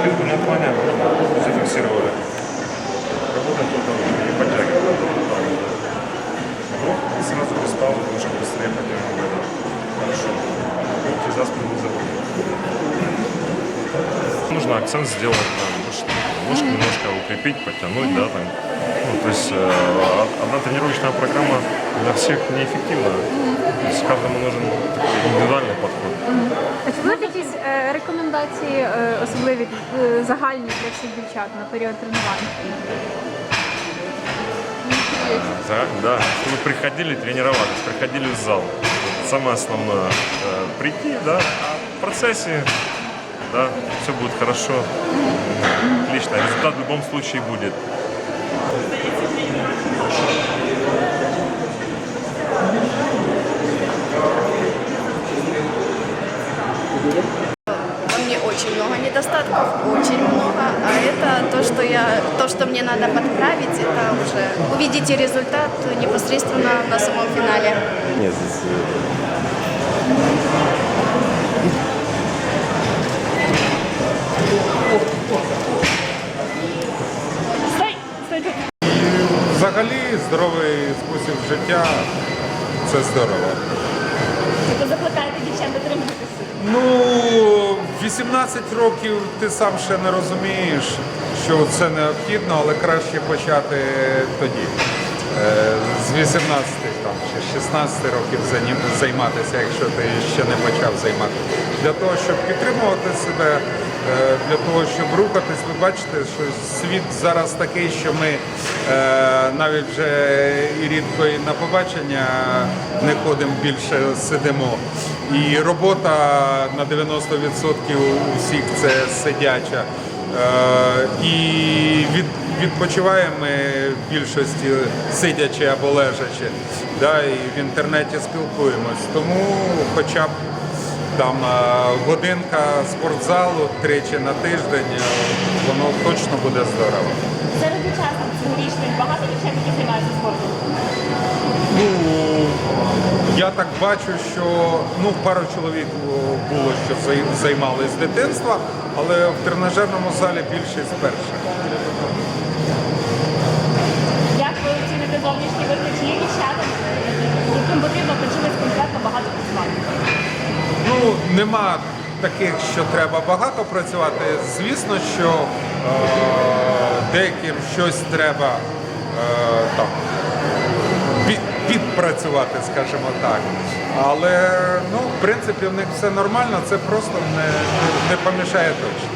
спинку не отклоняем, зафиксировали. Работаем только не подтягиваем. Вдох и сразу без паузы, потому что быстрее поднимем выдох. Хорошо. Руки за спину забудем. Нужно акцент сделать мышцы, ножки немножко укрепить, подтянуть, да, там. Ну, то есть э, одна тренировочная программа для всех неэффективна. То есть каждому нужен такой индивидуальный подход. А чи будуть якісь е, рекомендації, е, особливі е, загальні для всіх дівчат на період тренувань? За- Да, чтобы приходили, тренировались, приходили в зал. Самое основное. э, прийти, да, а в процессе, да, все будет хорошо. Отлично. Результат в любом случае будет. Во мне очень много недостатков, очень много. А это то, что я, то, что мне надо подправить, это уже увидите результат непосредственно на самом финале. Нет, здесь Взагалі здоровий спосіб життя це здорово. Тобто закликаєте дівчат дотримуватися. Ну, 18 років ти сам ще не розумієш, що це необхідно, але краще почати тоді. Е, З 18 там, чи 16 років займатися, якщо ти ще не почав займатися. Для того, щоб підтримувати себе, для того, щоб рухатись, ви бачите, що світ зараз такий, що ми е, навіть вже і рідко і на побачення не ходимо, більше сидимо. І робота на 90% у всіх це сидяча. Е, І від, відпочиваємо ми в більшості сидячи або лежачи. Да, і в інтернеті спілкуємось. Тому хоча б там е, годинка спортзалу тричі на тиждень, е, воно точно буде здорово. Серед учасниць цьогорічних багато дівчат, які займаються спортом. Ну, я так бачу, що ну, пару чоловік було, що зай- займались з дитинства, але в тренажерному залі більшість перша. Нема таких, що треба багато працювати. Звісно, що е, деяким щось треба е, там, під, підпрацювати, скажімо так. Але ну, в принципі в них все нормально, це просто не, не помішає точно.